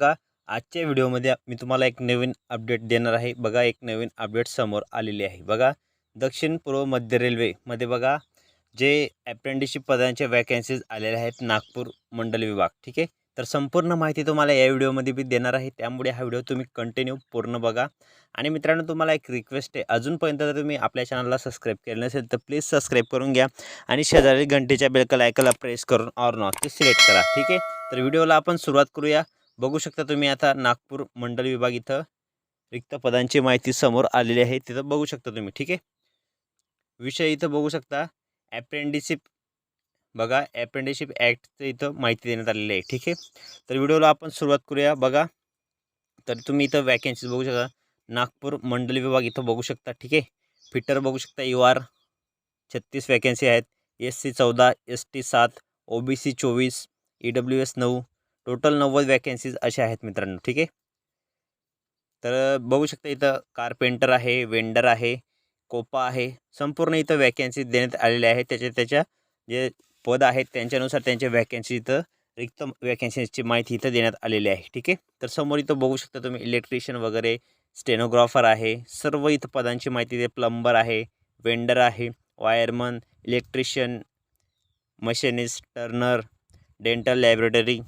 बघा आजच्या व्हिडिओमध्ये मी तुम्हाला एक नवीन अपडेट देणार आहे. बघा एक नवीन अपडेट समोर आलेली आहे. बघा दक्षिण पूर्व मध्य रेल्वेमध्ये बघा जे ॲप्रेंटिसशिप पदांच्या वॅकन्सीज आलेल्या आहेत नागपूर मंडल विभाग. ठीक आहे? तर संपूर्ण माहिती तुम्हाला या व्हिडिओमध्ये मी देणार आहे. त्यामुळे हा व्हिडिओ तुम्ही कंटिन्यू पूर्ण बघा. आणि मित्रांनो तुम्हाला एक रिक्वेस्ट आहे. अजूनपर्यंत जर तुम्ही आपल्या चॅनलला सबस्क्राईब केलं नसेल तर प्लीज सबस्क्राईब करून घ्या. आणि शेजारी घंटेच्या बेलकल ऐकला प्रेस करून ऑर नॉट ते सिलेक्ट करा. ठीक आहे? तर व्हिडिओला आपण सुरुवात करूया. बघू शकता तुम्ही आता नागपूर मंडल विभाग इथं रिक्त पदांची माहिती समोर आलेली आहे तिथं बघू शकता तुम्ही ठीक आहे? विषय इथं बघू शकता ॲप्रेंटिसशिप बघा ॲप्रेंटिसशिप ॲक्टचं इथं माहिती देण्यात आलेली आहे ठीक आहे? तर व्हिडिओला आपण सुरुवात करूया बघा. तर तुम्ही इथं वॅकन्सीज बघू शकता नागपूर मंडल विभाग इथं बघू शकता ठीक आहे? फिटर बघू शकता यू आर छत्तीस वॅकन्सी आहेत एस सी चौदा एस टी सात ओ बी सी चोवीस ई डब्ल्यू एस नऊ टोटल नव्वद वॅकन्सीज अशा आहेत मित्रांनो ठीक आहे? तर बघू शकता इथं कारपेंटर आहे वेंडर आहे कोपा आहे संपूर्ण इथं वॅकन्सी देण्यात आलेल्या आहेत. त्याच्या त्याच्या जे पद आहेत त्यांच्यानुसार त्यांच्या वॅकन्सी इथं रिक्त वॅकन्सीची माहिती इथं देण्यात आलेली आहे ठीक आहे? तर समोर इथं बघू शकता तुम्ही इलेक्ट्रिशियन वगैरे स्टेनोग्राफर आहे सर्व इथं पदांची माहिती ते प्लंबर आहे वेंडर आहे wireman electrician machinist turner dental laboratory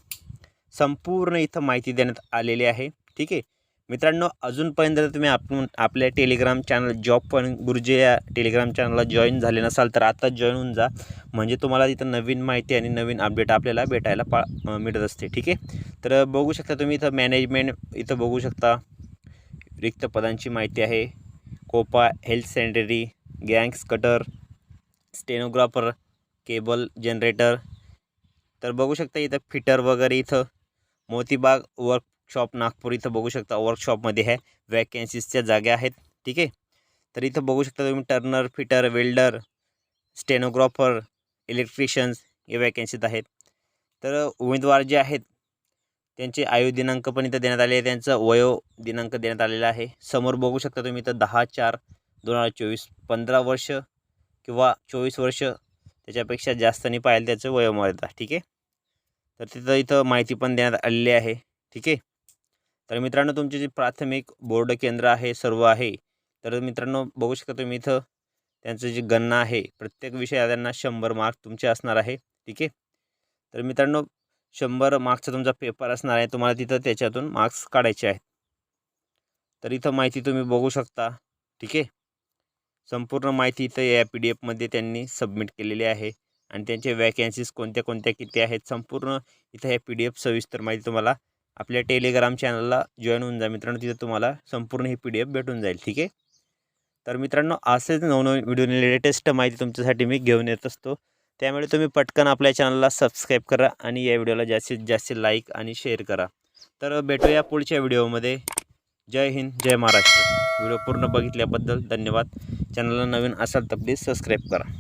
संपूर्ण इथं माहिती देण्यात आलेली आहे. ठीक आहे? मित्रांनो अजूनपर्यंत जर तुम्ही आपण आपल्या टेलिग्राम चॅनल जॉब पण गुरुजी या टेलिग्राम चॅनलला जॉईन झाले नसाल तर आता जॉईन होऊन जा. म्हणजे तुम्हाला इथं नवीन माहिती आणि नवीन अपडेट आपल्याला भेटायला पा मिळत असते. ठीक आहे? तर बघू शकता तुम्ही इथं मॅनेजमेंट इथं बघू शकता. रिक्त पदांची माहिती आहे. कोपा हेल्थ सेंटरी गँग्स कटर स्टेनोग्राफर केबल जनरेटर तर बघू शकता इथं फिटर वगैरे इथं मोतीबाग वर्कशॉप नागपूर इथं बघू शकता. वर्कशॉपमध्ये आहे वॅकेन्सीजच्या जागा आहेत. ठीक आहे? तर इथं बघू शकता तुम्ही turner fitter welder stenographer electricians हे वॅकन्सीत आहेत. तर उमेदवार जे आहेत त्यांचे आयु दिनांक पण इथं देण्यात आले आहे त्यांचं वयो दिनांक देण्यात आलेला आहे. समोर बघू शकता तुम्ही इथं दहा चार दोन हजार चोवीस पंधरा वर्ष किंवा चोवीस वर्ष त्याच्यापेक्षा जास्त नाही पाहिजे त्याचं वयोमर्यादा. ठीक आहे? तर तिथं इथं माहिती पण देण्यात आलेली आहे. ठीक आहे? तर मित्रांनो तुमचे जे प्राथमिक बोर्ड केंद्र आहे सर्व आहे तर मित्रांनो बघू शकता तुम्ही इथं त्यांचं जी गणना आहे प्रत्येक विषय त्यांना शंभर मार्क तुमचे असणार आहे. ठीक आहे? तर मित्रांनो शंभर मार्क्सचा तुमचा पेपर असणार आहे तुम्हाला तिथं त्याच्यातून मार्क्स काढायचे आहेत. तर इथं माहिती तुम्ही बघू शकता. ठीक आहे? संपूर्ण माहिती इथं या पी डी एफमध्ये त्यांनी सबमिट केलेली आहे. आणि त्यांचे वॅकन्सीज कोणत्या कोणत्या किती आहेत संपूर्ण इथं हे पी डी एफ सविस्तर माहिती तुम्हाला आपल्या टेलिग्राम चॅनलला जॉईन होऊन जा मित्रांनो. तिथं तुम्हाला संपूर्ण ही पी डी एफ भेटून जाईल ठीक आहे? तर मित्रांनो असेच नवनवीन व्हिडिओने लेटेस्ट माहिती तुमच्यासाठी मी घेऊन येत असतो. त्यामुळे तुम्ही पटकन आपल्या चॅनलला सबस्क्राईब करा आणि या व्हिडिओला जास्तीत जास्त लाईक आणि शेअर करा. तर भेटूया पुढच्या व्हिडिओमध्ये जय हिंद जय महाराष्ट्र. व्हिडिओ पूर्ण बघितल्याबद्दल धन्यवाद. चॅनलला नवीन असाल तर प्लीज सबस्क्राईब करा.